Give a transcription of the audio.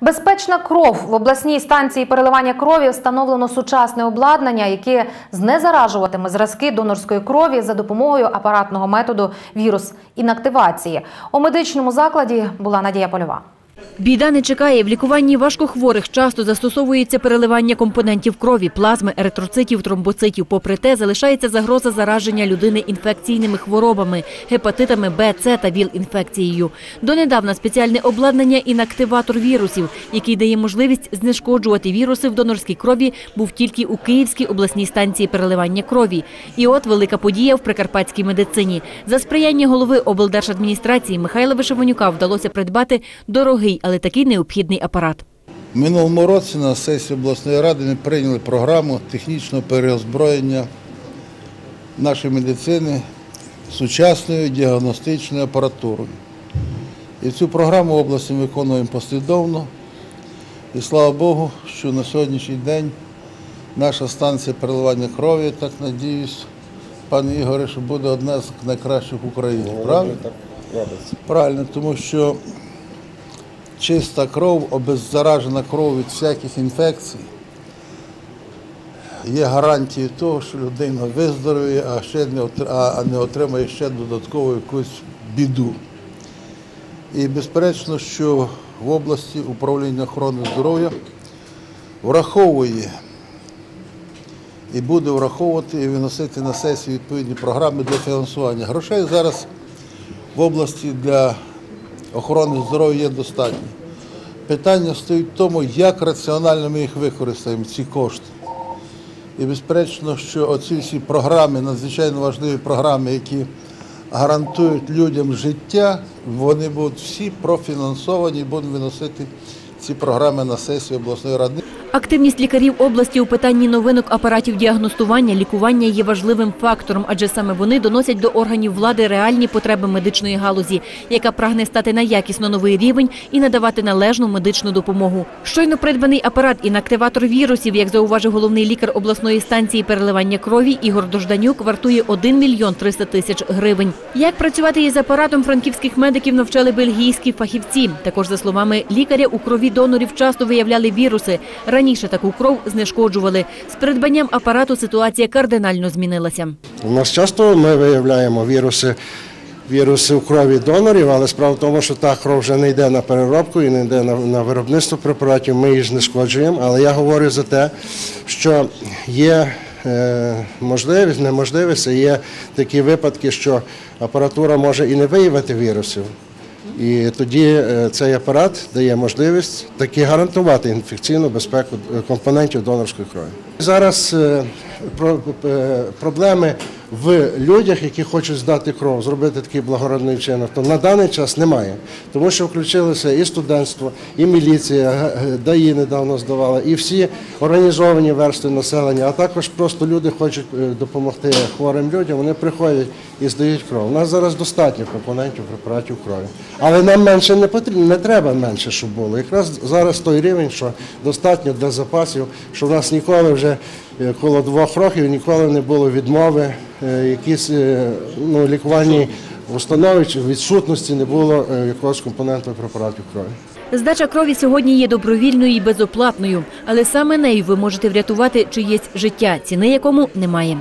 Безпечна кров в обласній станції переливання крові встановлено сучасне обладнання, яке знезаражуватиме зразки донорської крові за допомогою апаратного методу вірус інактивації. У медичному закладі була Надія Польова. Біда не чекає. В лікуванні важкохворих часто застосовується переливання компонентів крові, плазми, еритроцитів, тромбоцитів. Попри те, залишається загроза зараження людини інфекційними хворобами, гепатитами Б, С та ВІЛ-інфекцією. Донедавна спеціальне обладнання інактиватор вірусів, який дає можливість знешкоджувати віруси в донорській крові, був тільки у Київській обласній станції переливання крові. І от велика подія в прикарпатській медицині. За сприяння голови облдержадміністрації Михайла Вишиванюка вдалося придбати дорогий, але такий необхідний апарат. Минулому році на сесії обласної ради ми прийняли програму технічного переозброєння нашої медицини сучасною діагностичною апаратурою. І цю програму в області ми виконуємо послідовно. І слава Богу, що на сьогоднішній день наша станція переливання крові, так надіюсь, пане Ігоре, що буде одна з найкращих в Україні. Правильно? Правильно, тому що чиста кров, обеззаражена кров від всяких інфекцій є гарантією того, що людина виздоровіє, а ще не отримає ще додаткову якусь біду. І безперечно, що в області управління охорони здоров'я враховує і буде враховувати і виносити на сесію відповідні програми для фінансування. Грошей зараз в області для охорони здоров'я є достатньо. Питання стоїть в тому, як раціонально ми їх використаємо, ці кошти. І безперечно, що оці всі програми, надзвичайно важливі програми, які гарантують людям життя, вони будуть всі профінансовані і будуть виносити ці програми на сесію обласної ради. Активність лікарів області у питанні новинок апаратів діагностування, лікування є важливим фактором, адже саме вони доносять до органів влади реальні потреби медичної галузі, яка прагне стати на якісно новий рівень і надавати належну медичну допомогу. Щойно придбаний апарат інактиватор вірусів, як зауважив головний лікар обласної станції переливання крові Ігор Дожданюк, вартує 1 мільйон 300 тисяч гривень. Як працювати із апаратом франківських медиків навчали бельгійські фахівці. Також за словами лікаря, у крові донорів часто виявляли віруси. Раніше таку кров знешкоджували. З придбанням апарату ситуація кардинально змінилася. У нас часто ми виявляємо віруси, віруси в крові донорів, але справа в тому, що та кров вже не йде на переробку і не йде на, на виробництво препаратів, ми її знешкоджуємо. Але я говорю за те, що є е, можливість, неможливість, є такі випадки, що апаратура може і не виявити вірусів. І тоді е, цей апарат дає можливість таки гарантувати інфекційну безпеку е, компонентів донорської крові. Зараз е, про- проблеми в людях, які хочуть здати кров, зробити такий благородний вчинок, то на даний час немає. Тому що включилося і студентство, і міліція, ДАІ недавно здавала, і всі організовані верстви населення, а також просто люди хочуть е, допомогти хворим людям, вони приходять і здають кров. У нас зараз достатньо компонентів препаратів крові. Але нам менше не потрібно, не треба менше, щоб було. Якраз зараз той рівень, що достатньо для запасів, що в нас ніколи вже коло двох років ніколи не було відмови, е, якісь е, ну, лікувальні установи чи відсутності не було е, якогось компоненту препаратів крові. Здача крові сьогодні є добровільною і безоплатною, але саме нею ви можете врятувати чиєсь життя, ціни якому немає.